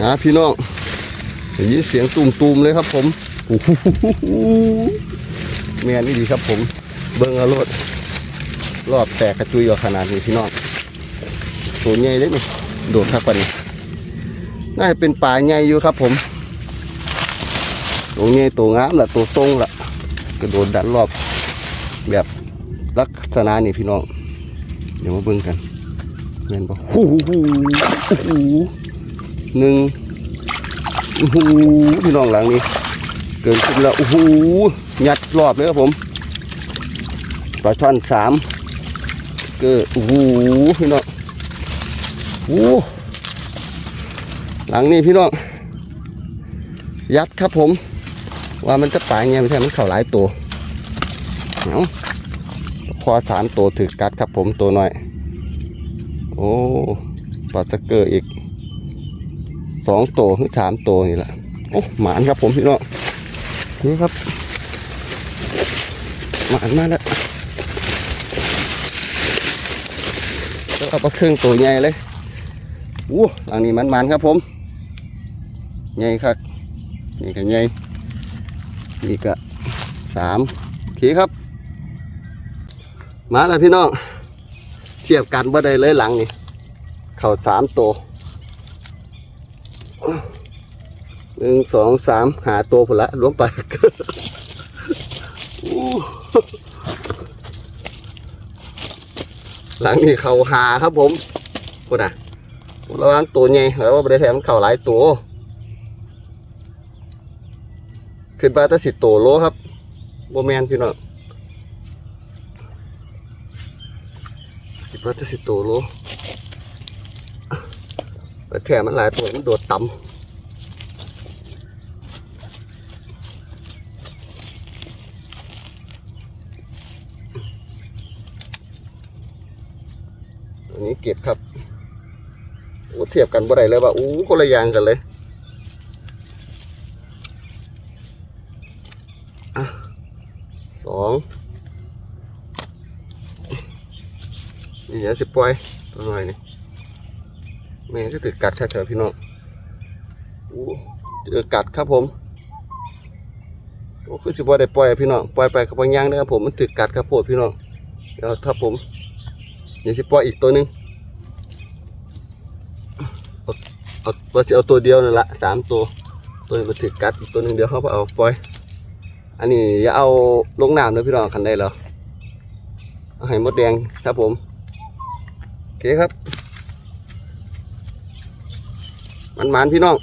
นะพี่น้องได้ยินเสียงตุ่มๆเลยครับผมโอ้โหแม่นี่ดีครับผม เบิ้งอารถรอบแตกกระจุยออกขนาดนี้พี่น้องตัวใหญ่เลยนี่โดดทักปันนี้น่าจะเป็นป่าใหญ่อยู่ครับผมตัวใหญ่ตัวงามละตัวตรงละกระโดดดันรอบแบบลักษณะนี่พี่น้อง เดี๋ยวมาเบิ่งกันเห็นปะหูหูหู หนึ่งโอ้โหพี่น้องหลังนี้ เกินขึ้นแล้วโอ้โหยัดรอบเลยครับผมปลาช่อนสามเกิดโอ้โหพี่น้องโอ้หลังนี้พี่น้องยัดครับผม ว่ามันจะปลาไงไม่ใช่มันเข่าหลายตัวเอาพอสามตัวถือกัดครับผมตัวหน้อย โอ้ปลาสเกอร์อีก สองตัวหรือสามตัวนี่แหละโอ้หมานครับผมพี่น้องนี่ครับ หมานมาแล้วแล้วเอาปลาเครื่องตัวใหญ่เลยอู้หลังนี้มันมันครับผมใหญ่ครับนี่ก็ใหญ่นี่ก็สามโอเคครับ มาแล้วพี่น้อง เทียบกันบ่ได้เลยหลังนี่ เข่าสามตัว หนึ่งสองสามหาตัวผลละรวมไปหลังนี่เข่าหาครับผมพูดนะระวังตัวใหญ่แล้วว่าบริแถมนเข่าหลายตัว ขึ้นบาตาสิโตโลครับโบแมนพี่น้องคิดว่าจะสิโตโลแต่แถมมันหลายตัวมันโดดต่ำ ตัวนี้เก็บครับโอ้เทียบกันบ่ได้เลยว่าอู้คนละอย่างกันเลยอะสองนี่เดี๋ยวสิปล่อยตัวหน่อยนี่แม่ก็ถือกัดแท้ๆพี่น้องอู้เจอกัดครับผมโอ้คือสิบ่ได้ปล่อยพี่น้องปล่อยไปกับบางย่างนะครับผมมันถือกัดครับโพดพี่น้องเดี๋ยวถ้าผม เดี๋ยวสิปล่อยอีกตัวหนึงเอาเอาว่าสิเอาตัวเดียวนั่นละสามตัว ตัวนี้มันถือกัดอีกตัวหนึงเดี๋ยวเขาไปเอาปล่อย อันนี้อย่าเอาลงน้ำนะพี่น้องคันได้แล้วเอาให้มดแดงครับผมโอเคครับ มันมันพี่น้อง